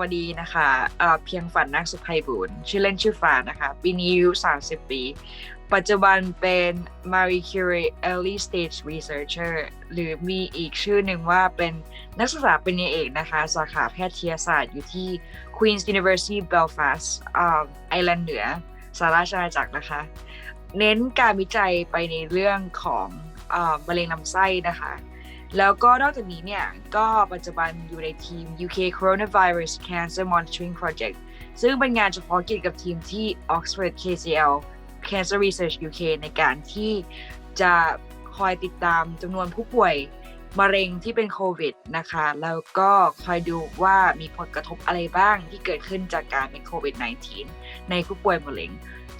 วัสดีนะคะเอ่อเพียงฝันนักสุภัยบุญชื่อเล่นชื่อฟ้านะคะ ปีนี้อายุ30 ปี ปัจจุบันเป็น Marie Curie Early Stage Researcher หรือมีอีกชื่อหนึ่งว่าเป็นนักศึกษาปริญญาเอกนะคะ สาขาแพทยศาสตร์อยู่ที่ Queen's University Belfast อ่าไอร์แลนด์เหนือสหราชอาณาจักรนะคะ เน้นการวิจัยไปในเรื่องของอามะเร็งลำไส้นะคะ แล้วก็นอกจากนี้เนี่ย ก็ปัจจุบันอยู่ในทีม UK Coronavirus Cancer Monitoring Project ซึ่งเป็นงานเฉพาะกิจกับทีมที่ Oxford KCL Cancer Research UK ในการที่จะคอยติดตามจำนวนผู้ป่วยมะเร็งที่เป็นโควิดนะคะ แล้วก็คอยดูว่ามีผลกระทบอะไรบ้างที่เกิดขึ้นจากการเป็นโควิด -19 ในผู้ป่วยมะเร็ง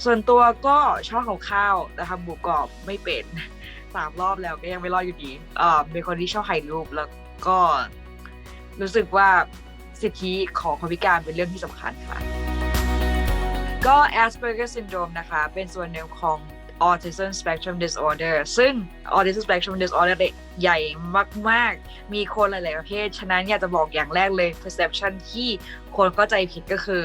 ส่วนตัวก็ชอบของข้าวแต่ทำหมูกรอบไม่เป็น สามรอบแล้วก็ยังไม่รอดอยู่ดีเอ่อเป็นคนที่ชอบถ่ายรูปแล้วก็รู้สึกว่าสิทธิของคนพิการเป็นเรื่องที่สำคัญค่ะ ก็ Asperger syndrome นะคะ เป็นส่วนหนึ่งของ Autism Spectrum Disorder ซึ่ง Autism Spectrum Disorder ใหญ่มาก ๆ มีคนหลาย ๆ ประเภท ฉะนั้นอยากจะบอกอย่างแรกเลย perception ที่คนเข้าใจผิดก็คือ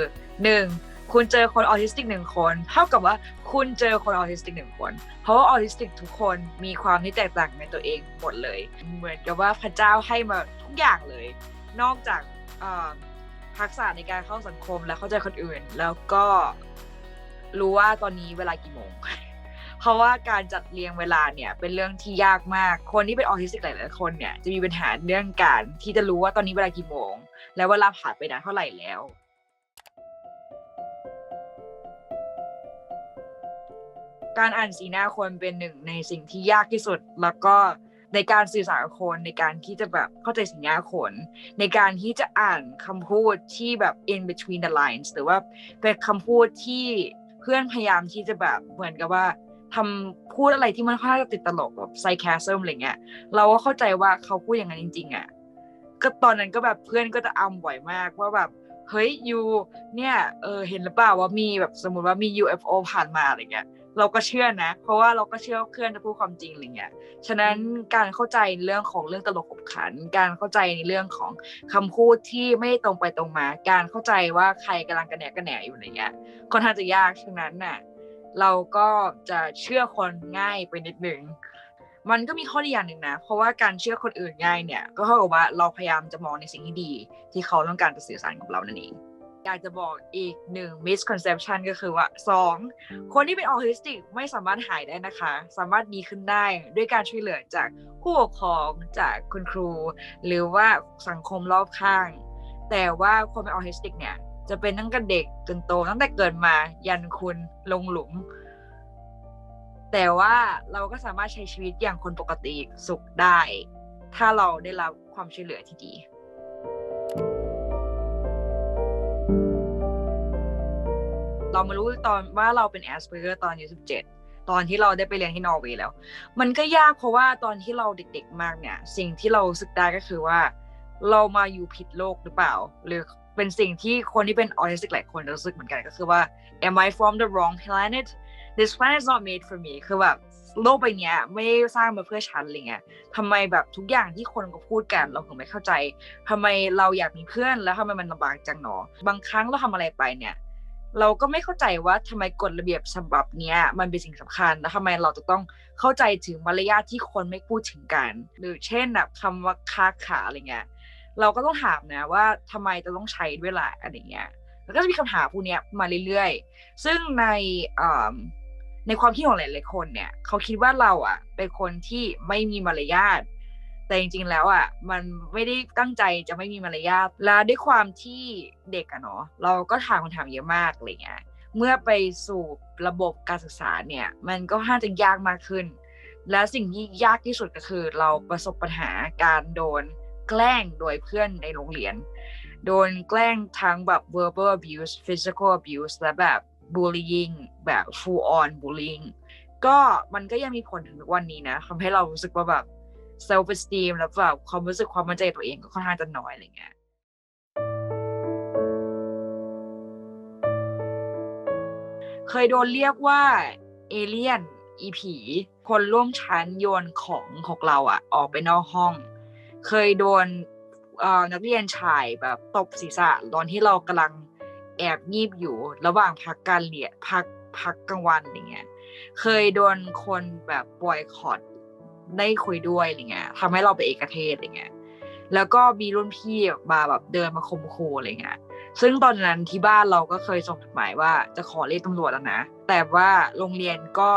1. คุณเจอคนออทิสติกหนึ่งคนเท่ากับว่าคุณเจอคนออทิสติกหนึ่งคน เพราะว่าออทิสติกทุกคนมีความที่แตกต่างในตัวเองหมดเลย เหมือนกับว่าพระเจ้าให้มาทุกอย่างเลย นอกจากทักษะในการเข้าสังคมและเข้าใจคนอื่น แล้วก็รู้ว่าตอนนี้เวลากี่โมง เพราะว่าการจัดเรียงเวลาเนี่ยเป็นเรื่องที่ยากมาก คนที่เป็นออทิสติกหลายๆคนเนี่ยจะมีปัญหาเรื่องการที่จะรู้ว่าตอนนี้เวลากี่โมง แล้วเวลาผ่านไปนานเท่าไหร่แล้ว การอ่านสีหน้าคนเป็นหนึ่งในสิ่งที่ยากที่สุด แล้วก็ในการสื่อสารกับคนในการที่จะแบบเข้าใจสีหน้าคนในการที่จะอ่านคำพูดที่แบบ in between the lines หรือว่าเป็นคำพูดที่เพื่อนพยายามที่จะแบบเหมือนกับว่าทำพูดอะไรที่มันค่อนข้างจะติดตลกแบบ sarcasm อะไรเงี้ยเราก็เข้าใจว่าเขาพูดอย่างนั้นจริง ๆอะก็ตอนนั้นก็แบบเพื่อนก็จะอำบ่อยมากว่าแบบเฮ้ยยูเนี่ยเออเห็นหรือเปล่าว่ามีแบบสมมติว่ามี UFO ผ่านมาอะไรเงี้ย เราก็เชื่อนะ เพราะว่าเราก็เชื่อว่าเพื่อนจะพูดความจริงอะไรเงี้ย ฉะนั้นการเข้าใจเรื่องของเรื่องตลกขบขัน การเข้าใจในเรื่องของคำพูดที่ไม่ตรงไปตรงมา การเข้าใจว่าใครกำลังกระแหนกระแหนอยู่อะไรเงี้ยค่อนข้างจะยากฉะนั้นน่ะเราก็จะเชื่อคนง่ายไปนิดนึงมันก็มีข้อดีอย่างหนึ่งนะ เพราะว่าการเชื่อคนอื่นง่ายเนี่ย ก็เท่ากับว่าเราพยายามจะมองในสิ่งที่ดี ที่เขาต้องการจะสื่อสารกับเรานั่นเอง อยากจะบอกอีกหนึ่ง misconception ก็คือว่าสองคนที่เป็นออทิสติกไม่สามารถหายได้นะคะ สามารถดีขึ้นได้ด้วยการช่วยเหลือจากผู้ปกครองจากคุณครู หรือว่าสังคมรอบข้าง แต่ว่าคนเป็นออทิสติกเนี่ย จะเป็นตั้งแต่เด็กจนโตตั้งแต่เกิดมายันคุณลงหลุม แต่ว่าเราก็สามารถใช้ชีวิตอย่างคนปกติสุขได้ ถ้าเราได้รับความช่วยเหลือที่ดี เรามารู้ตอนว่าเราเป็นแอสเพอร์ตอนอายุ17ตอนที่เราได้ไปเรียนที่นอร์เวย์แล้ว มันก็ยากเพราะว่าตอนที่เราเด็กๆมากเนี่ย สิ่งที่เราสึกได้ก็คือว่า เรามาอยู่ผิดโลกหรือเปล่า หรือเป็นสิ่งที่คนที่เป็นออทิสติกหลายคนรู้สึกเหมือนกันก็คือว่า am I from the wrong planet this planet is not made for me คือแบบโลกใบนี้ไม่ได้สร้างมาเพื่อฉันอะไรเงี้ยทำไมแบบทุกอย่างที่คนก็พูดกันเราถึงไม่เข้าใจทำไมเราอยากมีเพื่อนแล้วทำไมมันลำบากจังหนอ บางครั้งเราทำอะไรไปเนี่ย เราก็ไม่เข้าใจว่าทำไมกฎระเบียบฉบับเนี้ยมันเป็นสิ่งสำคัญแล้วทำไมเราจะต้องเข้าใจถึงมารยาทที่คนไม่พูดถึงกัน หรือเช่นแบบคำว่าค้าขาอะไรเงี้ยเราก็ต้องถามนะว่าทำไมจะต้องใช้ด้วยล่ะอะไรเงี้ยแล้วก็จะมีคำถามพวกนี้มาเรื่อยๆ ซึ่งในในความคิดของหลายๆคนเนี่ย เขาคิดว่าเราอะเป็นคนที่ไม่มีมารยาท แต่จริงๆแล้วอะมันไม่ได้ตั้งใจจะไม่มีมารยาทและด้วยความที่เด็กอะเนาะเราก็ถามคำถามเยอะมากอะไรเงี้ยเมื่อไปสู่ระบบการศึกษาเนี่ยมันก็ค่อนข้าจะยากมากขึ้น และสิ่งที่ยากที่สุดก็คือ เราประสบปัญหาการโดนแกล้งโดยเพื่อนในโรงเรียน โดนแกล้งทั้งแบบ verbal abuse physical abuse และแบบ bullying แบบ full on bullying ก็มันก็ยังมีผลถึงวันนี้นะทำให้เรารู้สึกว่าแบบ self esteem แล้วแบบความรู้สึกความมั่นใจตัวเองก็ค่อนข้างจะน้อยอะไรเงี้ยเคยโดนเรียกว่าเอเลี่ยนอีผี คนร่วมชั้นโยนของของเราอะออกไปนอกห้อง เคยโดนนักเรียนชายแบบตบศีรษะตอนที่เรากำลังแอบงีบอยู่ ระหว่างพักการเรียนพักพักกลางวันอย่างเงี้ยเคยโดนคนแบบปล่อยคอร์ด ได้คุยด้วยอะไรเงี้ยทำให้เราไปเอกเทศอะไรเงี้ยแล้วก็มีรุ่นพี่มาแบบเดินมาคมคูอะไรเงี้ยซึ่งตอนนั้นที่บ้านเราก็เคยส่งจดหมายว่าจะขอเรียกตำรวจแล้วนะ แต่ว่าโรงเรียนก็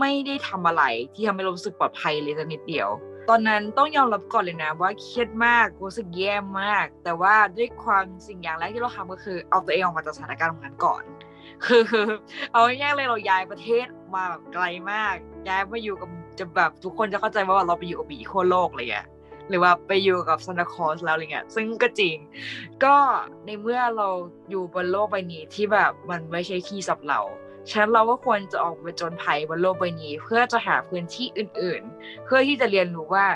ไม่ได้ทำอะไรที่ทำให้รารู้สึกปลอดภัยเลยสักนิดเดียว ตอนนั้นต้องยอมรับก่อนเลยนะ ว่าเครียดมากรู้สึกแย่มาก แต่ว่าด้วยความสิ่งอย่างแรกที่เราทำก็คือ เอาตัวเองออกมาจากสถานการณ์ตรงนั้นก่อน คือ เอาง่ายๆเลยเราย้ายประเทศมาแบบไกลมาก ย้ายมาอยู่กับ จะแบบทุกคนจะเข้าใจว่าเราไปอยู่กับบีโคโลกอะไรเงี้ยหรือว่าไปอยู่กับซานตาคลอสแล้วอะไรเงี้ย ซึ่งก็จริง ก็ในเมื่อเราอยู่บนโลกใบนี้ที่แบบมันไม่ใช่ที่สับเราฉะนั้นเราก็ควรจะออกไปจนภัยบนโลกใบนี้ เพื่อจะหาพื้นที่อื่น ๆ เพื่อที่จะเรียนรู้ว่า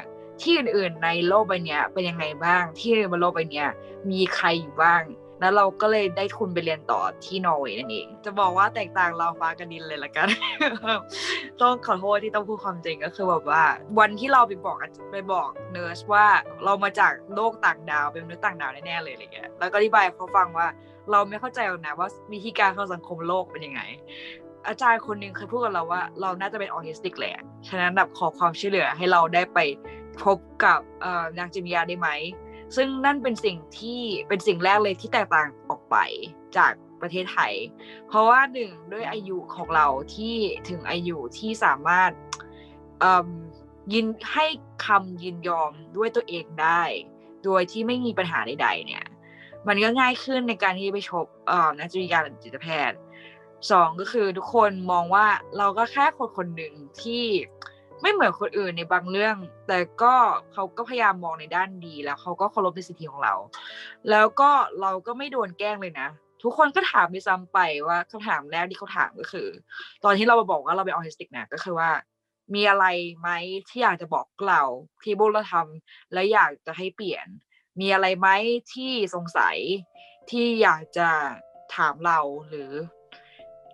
ที่อื่น ๆ ในโลกใบนี้เป็นยังไงบ้าง ที่บนโลกใบนี้มีใครอยู่บ้าง แล้วเราก็เลยได้ทุนไปเรียนต่อที่นอร์เวย์นั่นเอง จะบอกว่าแตกต่างเราฟ้ากับดินเลยละกัน ต้องขอโทษที่ต้องพูดความจริงก็คือแบบว่า วันที่เราไปบอกไปบอกเนอร์สว่าเรามาจากโลกต่างดาวเป็นมนุษย์ต่างดาวแน่ๆเลยอะไรเงี้ยแล้วก็อธิบายเขาฟังว่าเราไม่เข้าใจหรอกนะว่าวิธีการเข้าสังคมโลกเป็นยังไงอาจารย์คนหนึ่งเคยพูดกับเราว่า เราน่าจะเป็นออทิสติกแหละ ฉะนั้นแบบขอความช่วยเหลือให้เราได้ไปพบกับนางจิมยาได้ไหม ซึ่งนั่นเป็นสิ่งที่เป็นสิ่งแรกเลยที่แตกต่างออกไปจากประเทศไทย เพราะว่าหนึ่งด้วยอายุของเราที่ถึงอายุที่สามารถยินให้คำยินยอมด้วยตัวเองได้ โดยที่ไม่มีปัญหาใด ๆ เนี่ย มันก็ง่ายขึ้นในการที่ไปชบนักจิตวิทยาจิตแพทย์สองก็คือทุกคนมองว่าเราก็แค่คนคนหนึ่งที่ ไม่เหมือนคนอื่นในบางเรื่อง แต่ก็เขาก็พยายามมองในด้านดีแล้วเขาก็เคารพในสิทธิของเรา แล้วก็เราก็ไม่โดนแกล้งเลยนะ ทุกคนก็ถามไปซ้ำไปว่าคำถามแรกที่เขาถามก็คือ ตอนที่เราบอกว่าเราเป็นออทิสติกนะก็คือว่ามีอะไรไหมที่อยากจะบอกเราที่บุเราทำและอยากจะให้เปลี่ยน มีอะไรไหมที่สงสัยที่อยากจะถามเราหรือ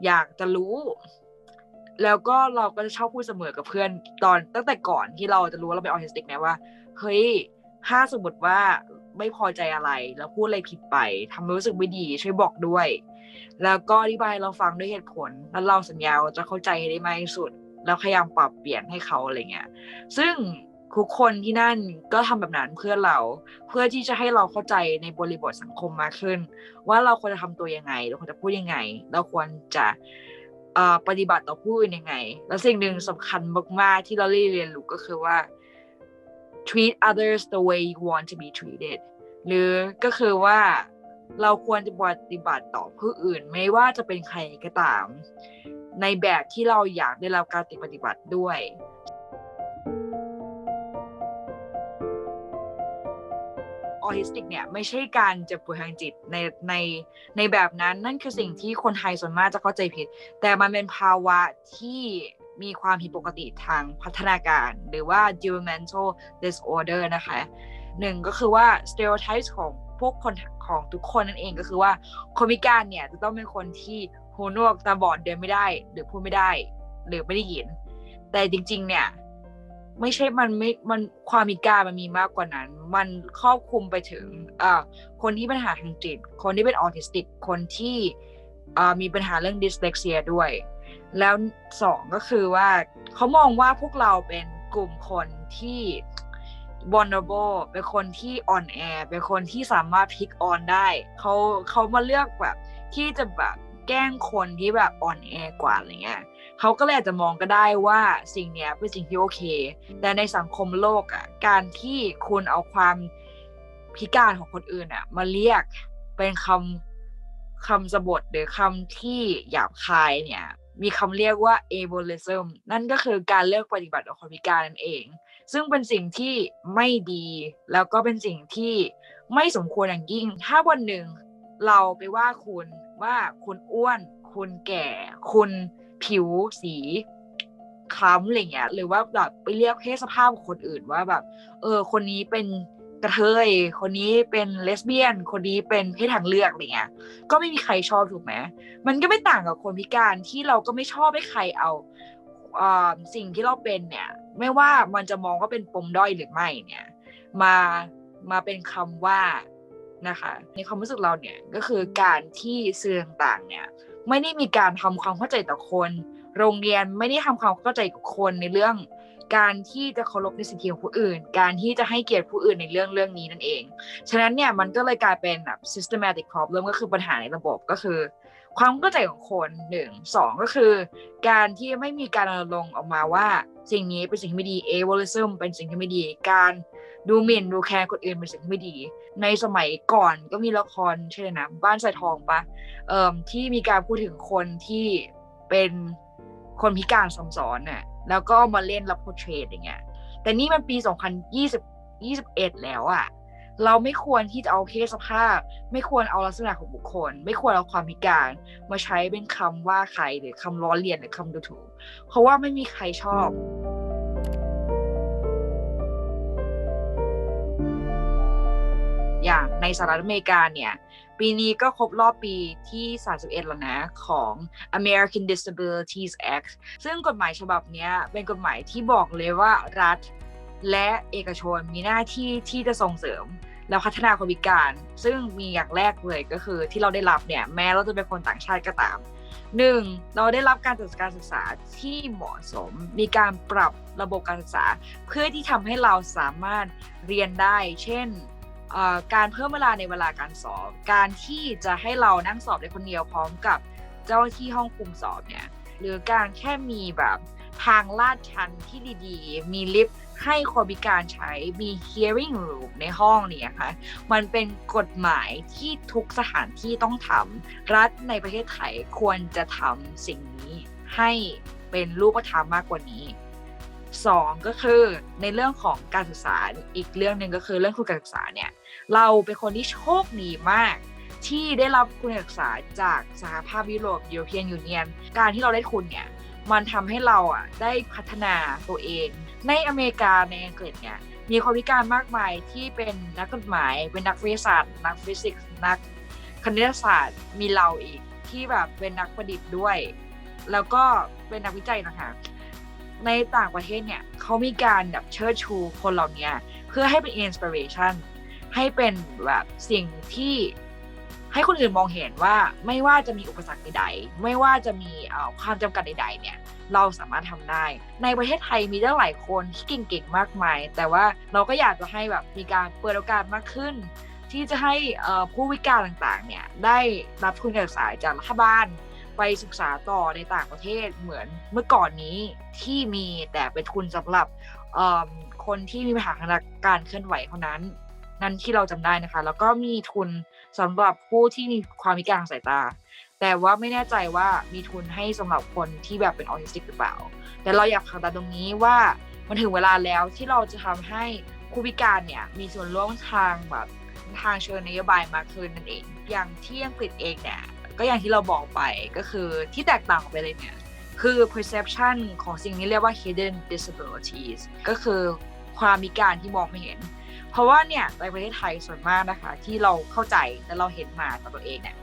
อยากจะรู้ แล้วก็เราก็จะชอบพูดเสมอกับเพื่อนตอนตั้งแต่ก่อนที่เราจะรู้ว่าเราเป็นออทิสติกนะว่าเฮ้ยถ้าสมมติว่าไม่พอใจอะไรแล้วพูดอะไรผิดไปทำรู้สึกไม่ดีช่วยบอกด้วย แล้วก็อธิบายเราฟังด้วยเหตุผล แล้วเราสัญญาจะเข้าใจได้มากที่สุด แล้วพยายามปรับเปลี่ยนให้เขาอะไรเงี้ยซึ่งทุกคนที่นั่นก็ทำแบบนั้นเพื่อเรา เพื่อที่จะให้เราเข้าใจในบริบทสังคมมากขึ้น ว่าเราควรจะทำตัวยังไง เราควรจะพูดยังไง เราควรจะ ปฏิบัติต่อผู้อื่นยังไง แล้วสิ่งหนึ่งสำคัญมากๆที่เราเรียนรู้ก็คือว่า treat others the way you want to be treated หรือก็คือว่าเราควรจะปฏิบัติต่อผู้อื่น ไม่ว่าจะเป็นใครก็ตาม ในแบบที่เราอยากได้รับการปฏิบัติด้วย ออทิสติกเนี่ยไม่ใช่การเจ็บป่วยทางจิตในในในแบบนั้นนั่นคือสิ่งที่คนไทยส่วนมากจะเข้าใจผิด แต่มันเป็นภาวะที่มีความผิดปกติทางพัฒนาการ หรือว่า developmental disorder นะคะหนึ่งก็คือว่า stereotypes ของพวกคนของทุกคนนั่นเองก็คือว่าคนพิการเนี่ยจะต้องเป็นคนที่หูหนวกตาบอดเดินไม่ได้ หรือพูดไม่ได้ หรือไม่ได้ยิน แต่จริง ๆ เนี่ย ไม่ใช่มันไม่มันความมีการมันมีมากกว่านั้น มันครอบคลุมไปถึงอ่าคนที่ปัญหาทางจิต คนที่เป็นออทิสติก คนที่อ่ามีปัญหาเรื่องดิสเลกเซียด้วย แล้วสองก็คือว่าเขามองว่าพวกเราเป็นกลุ่มคนที่ vulnerable เป็นคนที่อ่อนแอ เป็นคนที่สามารถพิกออนได้ เขาเขามาเลือกแบบที่จะแบบ แกล้งคนที่แบบอ่อนแอกว่าอะไรเงี้ยเขาก็เลยอาจจะมองก็ได้ว่าสิ่งเนี้ยเป็นสิ่งที่โอเค แต่ในสังคมโลกอะการที่คุณเอาความพิการของคนอื่นอะ มาเรียกเป็นคำคำสบทหรือคำที่หยาบคายเนี่ย มีคำเรียกว่า ableism นั่นก็คือการเลือกปฏิบัติต่อคนพิการนั่นเอง ซึ่งเป็นสิ่งที่ไม่ดีแล้วก็เป็นสิ่งที่ไม่สมควรอย่างยิ่ง ถ้าวันหนึ่ง เราไปว่าคุณว่าคุณอ้วน คุณแก่ คุณผิวสีคล้ำอะไรเงี้ยหรือว่าแบบไปเรียกเพศสภาพของคนอื่นว่าแบบ เออ คนนี้เป็นกระเทย คนนี้เป็นเลสเบี้ยน คนนี้เป็นเพศทางเลือกอะไรเงี้ย ก็ไม่มีใครชอบถูกไหมมันก็ไม่ต่างกับคนพิการที่เราก็ไม่ชอบให้ใครเอาสิ่งที่เราเป็นเนี่ย ไม่ว่ามันจะมองว่าเป็นปมด้อยหรือไม่เนี่ย มามาเป็นคำว่า นะคะในความรู้สึกเราเนี่ยก็คือการที่สื่อต่างๆเนี่ยไม่ได้มีการทำความเข้าใจต่อคน โรงเรียนไม่ได้ทำความเข้าใจกับคนในเรื่อง การที่จะเคารพในสิทธิของผู้อื่น การที่จะให้เกียรติผู้อื่นในเรื่องเรื่องนี้นั่นเอง ฉะนั้นเนี่ยมันก็เลยกลายเป็นแบบ systematic problem ก็คือปัญหาในระบบก็คือ ความเข้าใจของคนหนึ่งสองก็คือ การที่ไม่มีการรณรงค์ออกมาว่า สิ่งนี้เป็นสิ่งที่ไม่ดี ableism เป็นสิ่งที่ไม่ดีการดูหมิ่นดูแคร์คนอื่นเป็นสิ่งที่ไม่ดี ในสมัยก่อนก็มีละครใช่ไหมนะบ้านสายทองปะเอ่อที่มีการพูดถึงคนที่เป็นคนพิการสมสอนน่ะแล้วก็มาเล่นรับโพเทรตอย่างเงี้ยแต่นี่มันปี 2020 21 แล้วอะ เราไม่ควรที่จะเอาเพศสภาพ ไม่ควรเอาลักษณะของบุคคล ไม่ควรเอาความพิการมาใช้เป็นคำว่าใครหรือคำล้อเลียนหรือคำดูถูก เพราะว่าไม่มีใครชอบอย่างในสหรัฐอเมริกาเนี่ย ปีนี้ก็ครบรอบปีที่ 31 แล้วนะของ American Disabilities Act ซึ่งกฎหมายฉบับนี้เป็นกฎหมายที่บอกเลยว่ารัฐ และเอกชนมีหน้าที่ที่จะส่งเสริมและพัฒนาคนพิการ ซึ่งมีอย่างแรกเลยก็คือที่เราได้รับเนี่ยแม้เราจะเป็นคนต่างชาติก็ตามหนึ่งเราได้รับการจัดการศึกษาที่เหมาะสม มีการปรับระบบการศึกษา เพื่อที่ทำให้เราสามารถเรียนได้ เช่นการเพิ่มเวลาในเวลาการสอบ การที่จะให้เรานั่งสอบได้คนเดียวพร้อมกับเจ้าหน้าที่ห้องคุมสอบเนี่ยหรือการแค่มีแบบทางลาดชันที่ดีๆ มีลิฟต์ ให้คนพิการใช้มี hearing room ในห้องเนี่ยค่ะ มันเป็นกฎหมายที่ทุกสถานที่ต้องทำรัฐในประเทศไทยควรจะทำสิ่งนี้ให้เป็นรูปธรรมมากกว่านี้สองก็คือในเรื่องของการศึกษาอีกเรื่องหนึ่งก็คือเรื่องทุนการศึกษาเนี่ยเราเป็นคนที่โชคดีมาก ที่ได้รับทุนการศึกษาจากสหภาพยุโรป European Union การที่เราได้ทุนเนี่ยมันทำให้เราอะได้พัฒนาตัวเอง ในอเมริกาในอังกฤษเนี่ยมีคนพิการมากมายที่เป็นนักกฎหมาย เป็นนักวิทยาศาสตร์ นักฟิสิกส์นักคณิตศาสตร์มีเราอีกที่แบบเป็นนักประดิษฐ์ด้วย แล้วก็เป็นนักวิจัยนะคะในต่างประเทศเนี่ยเขามีการแบบเชิดชูคนเหล่านี้เพื่อให้เป็น inspiration ให้เป็นแบบสิ่งที่ ให้คนอื่นมองเห็นว่าไม่ว่าจะมีอุปสรรคใดๆ ไม่ว่าจะมีความจำกัดใด ๆ เนี่ยเราสามารถทำได้ ในประเทศไทยมีตั้งหลายคนที่เก่งๆมากมาย แต่ว่าเราก็อยากจะให้แบบมีการเปิดโอกาสมากขึ้น ที่จะให้ผู้วิการต่างๆเนี่ยได้รับทุนการศึกษาจากรัฐบาลไปศึกษาต่อในต่างประเทศเหมือนเมื่อก่อนนี้ที่มีแต่เป็นทุนสำหรับคนที่มีปัญหาทางการเคลื่อนไหวเท่านั้น นั่นที่เราจำได้นะคะ แล้วก็มีทุน สำหรับผู้ที่มีความพิการทางสายตา แต่ว่าไม่แน่ใจว่ามีทุนให้สำหรับคนที่แบบเป็นออทิสติกหรือเปล่า แต่เราอยากผลักดันตรงนี้ว่ามันถึงเวลาแล้วที่เราจะทำให้ผู้พิการเนี่ยมีส่วนร่วมทางแบบทางเชิงนโยบายมากขึ้นนั่นเอง อย่างที่อังกฤษเองเนี่ยก็อย่างที่เราบอกไปก็คือที่แตกต่างไปเลยเนี่ยคือ perception ของสิ่งนี้เรียกว่า hidden disabilities ก็คือความพิการที่มองไม่เห็น เพราะว่าเนี่ยในประเทศไทยส่วนมากนะคะ ที่เราเข้าใจและเราเห็นมากับตัวเองเนี่ย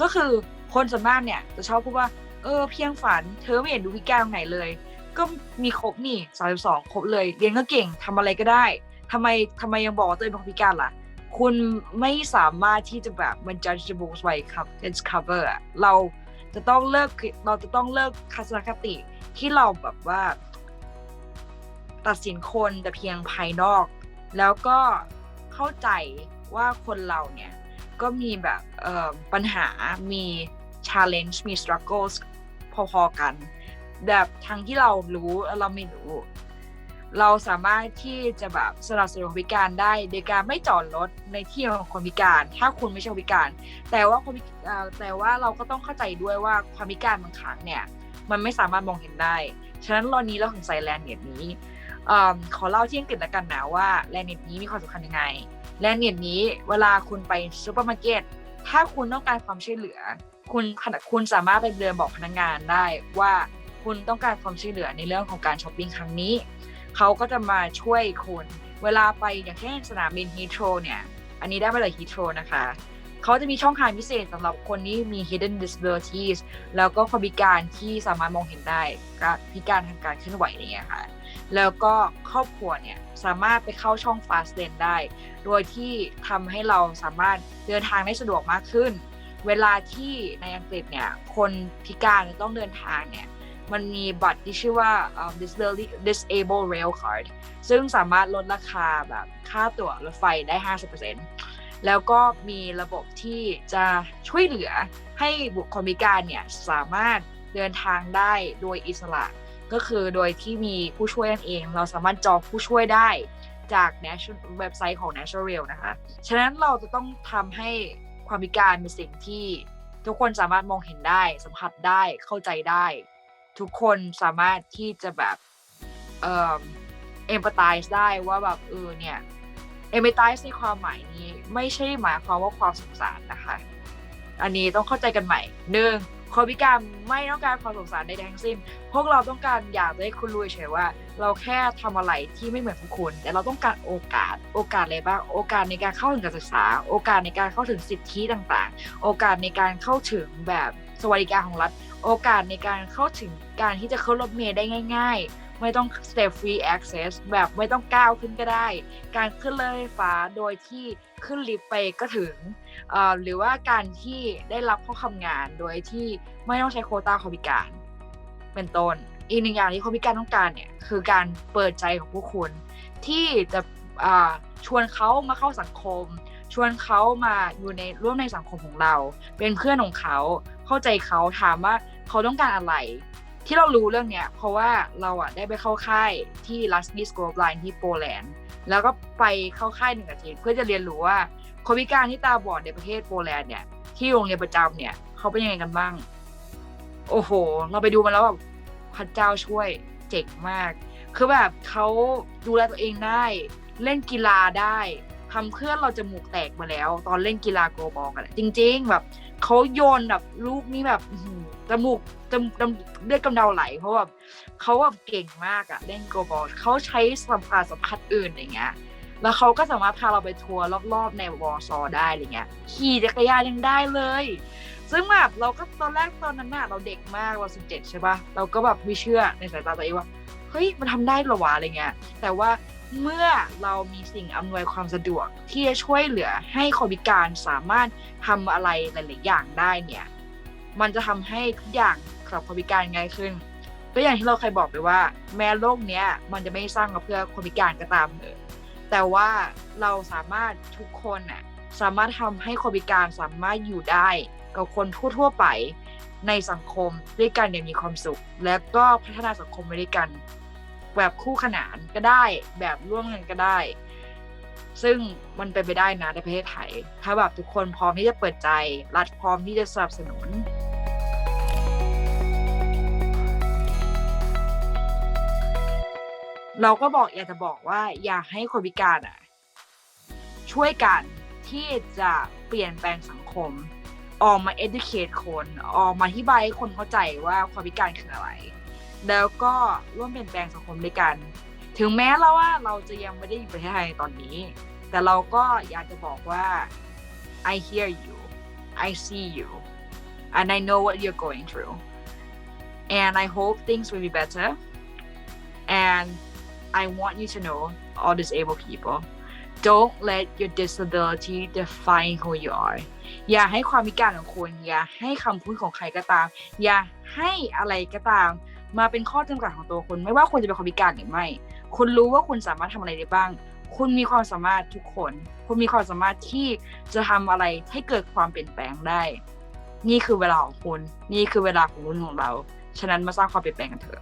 ก็คือคนส่วนมากเนี่ยจะชอบพูดว่าเออเพียงฝันเธอไม่เห็นดูพิการตรงไหนเลย ก็มีครบนี่32ครบเลยเรียนก็เก่งทำอะไรก็ได้ทำไมทำไมยังบอกตัวเองเป็นพิการล่ะ คุณไม่สามารถที่จะแบบมัน judgeable ไว้ครับ it's cover อะเราจะต้องเลิกเราจะต้องเลิกทัศนคติที่เราแบบว่า ตัดสินคนแต่เพียงภายนอก แล้วก็เข้าใจว่าคนเราเนี่ย ก็มีแบบปัญหามี challenge มี struggles พอๆกัน แบบทั้งที่เรารู้เราไม่รู้ เราสามารถที่จะแบบสนับสนุนคนพิการได้ โดยการไม่จอดรถในที่ของคนพิการ ถ้าคุณไม่ใช่พิการ แต่ว่าคนพิเอ่อแต่ว่าเราก็ต้องเข้าใจด้วยว่าความพิการบางครั้งเนี่ย มันไม่สามารถมองเห็นได้ ฉะนั้นตอนนี้เราถึงใส่แลนเน็ตนี้ อขอเล่าที่อังกฤษแล้วกันนะว่าแลนเน็ตนี้มีความสำคัญยังไงแลนเน็ตนี้เวลาคุณไปซูเปอร์มาร์เก็ตถ้าคุณต้องการความช่วยเหลือ คุณขณะคุณสามารถไปเดินบอกพนักงานได้ว่าคุณต้องการความช่วยเหลือในเรื่องของการช้อปปิ้งครั้งนี้ เขาก็จะมาช่วยคุณ เวลาไปอย่างเช่นสนามบินฮีโทรเนี่ย อันนี้ได้มาจากฮีโทรนะคะ เขาจะมีช่องทางพิเศษสำหรับคนที่มี hidden disabilities แล้วก็ความพิการที่สามารถมองเห็นได้ก็พิการทางการเคลื่อนไหวอะไรเงี้ยค่ะ แล้วก็ครอบครัวเนี่ยสามารถไปเข้าช่อง fast lane ได้ โดยที่ทำให้เราสามารถเดินทางได้สะดวกมากขึ้น เวลาที่ในอังกฤษเนี่ยคนพิการต้องเดินทางเนี่ยมันมีบัตรที่ชื่อว่า disability disable rail card ซึ่งสามารถลดราคาแบบค่าตั๋วรถไฟได้ 50%แล้วก็มีระบบที่จะช่วยเหลือให้บุคคลพิการเนี่ยสามารถเดินทางได้โดยอิสระ ก็คือโดยที่มีผู้ช่วยนั่นเอง เราสามารถจองผู้ช่วยได้จาก National เว็บไซต์ของ National Rail นะคะ ฉะนั้นเราจะต้องทำให้ความพิการเป็นสิ่งที่ทุกคนสามารถมองเห็นได้ สัมผัสได้เข้าใจได้ ทุกคนสามารถที่จะแบบเอ่อ empathize ได้ว่าแบบเออเนี่ย empathize ในความหมายนี้ไม่ใช่หมายความว่าความสงสารนะคะ อันนี้ต้องเข้าใจกันใหม่หนึ่ง คนพิการไม่ต้องการความสงสารใดๆทั้งสิ้น พวกเราต้องการอยากให้คุณรู้เฉยว่า เราแค่ทำอะไรที่ไม่เหมือนพวกคุณ แต่เราต้องการโอกาส โอกาสอะไรบ้าง โอกาสในการเข้าถึงการศึกษา โอกาสในการเข้าถึงสิทธิต่างๆ โอกาสในการเข้าถึงแบบสวัสดิการของรัฐ โอกาสในการเข้าถึงการที่จะขึ้นรถเมล์ได้ง่าย ๆไม่ต้อง step free access แบบไม่ต้องก้าวขึ้นก็ได้ การขึ้นรถไฟฟ้าโดยที่ขึ้นลิฟต์ไปก็ถึง หรือว่าการที่ได้รับข้าทำงานโดยที่ไม่ต้องใช้โคต้าคนพิการ เป็นต้น อีกหนึ่งอย่างที่คนพิการต้องการเนี่ยคือการเปิดใจของผู้คุณ ที่จะชวนเขามาเข้าสังคม ชวนเขามาอยู่ในร่วมในสังคมของเรา เป็นเพื่อนของเขาเข้าใจเขาถามว่าเขาต้องการอะไร ที่เรารู้เรื่องเนี้ยเพราะว่าเราอะได้ไปเข้าค่ายที่ l a s t b i s c o p Line ที่โปแลนด์แล้วก็ไปเข้าค่ายหนึ่งอาทิตย์เพื่อจะเรียนรู้ว่า คนพิการที่ตาบอดในประเทศโปแลนด์เนี่ย ที่โรงเรียนประจำเนี่ยเขาเป็นยังไงกันบ้าง โอ้โห เราไปดูมาแล้วแบบพระเจ้าช่วยเจ๋งมาก คือแบบเขาดูแลตัวเองได้ เล่นกีฬาได้ทำเพื่อนเราจมูกแตกมาแล้ว ตอนเล่นกีฬาโกลบอลกันจริง ๆ แบบเขาโยนแบบลูกนี่แบบจมูกจมูกเลือดกำเดาไหล เพราะแบบเขาแบบเก่งมากอะเล่นโกลบอลเขาใช้สัมผัสสัมผัสอื่นอย่างเงี้ย แล้วเขาก็สามารถพาเราไปทัวร์รอบๆในวอร์ซอได้อะไรเงี้ยขี่จักรยานยังได้เลย ซึ่งแบบเราก็ตอนแรกตอนนั้นน่ะเราเด็กมากเราสิบเจ็ดใช่ปะเราก็แบบไม่เชื่อในสายตาตัวเองว่าเฮ้ยมันทำได้หรอวะอะไรเงี้ยแต่ว่าเมื่อเรามีสิ่งอำนวยความสะดวกที่จะช่วยเหลือให้คนพิการสามารถทำอะไรหลาย ๆ อย่างได้เนี่ย มันจะทำให้ทุกอย่างสำหรับคนพิการง่ายขึ้นก็อย่างที่เราเคยบอกไปว่า แม้โลกเนี้ยมันจะไม่สร้างมาเพื่อคนพิการก็ตามเถอะ แต่ว่าเราสามารถทุกคนน่ะสามารถทำให้คนพิการสามารถอยู่ได้กับคนทั่วๆไปในสังคมด้วยกันอย่างมีความสุข และก็พัฒนาสังคมไปด้วยกัน แบบคู่ขนานก็ได้แบบร่วมกันก็ได้ ซึ่งมันเป็นไปได้นะในประเทศไทย ถ้าแบบทุกคนพร้อมที่จะเปิดใจ รัฐพร้อมที่จะสนับสนุน เราก็บอกอยากจะบอกว่าอยากให้คนพิการอะช่วยกันที่จะเปลี่ยนแปลงสังคม ออกมา educate คนออกมาอธิบายให้คนเข้าใจว่าความพิการคืออะไร แล้วก็ร่วมเปลี่ยนแปลงสังคมด้วยกัน ถึงแม้เราว่าเราจะยังไม่ได้อยู่ประเทศไทยตอนนี้ แต่เราก็อยากจะบอกว่า I hear you I see you and I know what you're going through and I hope things will be better and I want you to know all disabled people don't let your disability define who you are อย่าให้ความพิการของคุณอย่าให้คำพูดของใครก็ตาม อย่าให้อะไรก็ตาม มาเป็นข้อจำกัดของตัวคุณ ไม่ว่าคุณจะเป็นคนพิการหรือไม่ คุณรู้ว่าคุณสามารถทำอะไรได้บ้าง คุณมีความสามารถทุกคน คุณมีความสามารถที่จะทำอะไรให้เกิดความเปลี่ยนแปลงได้ นี่คือเวลาของคุณ นี่คือเวลาของรุ่นของเรา ฉะนั้นมาสร้างความเปลี่ยนแปลงกันเถอะ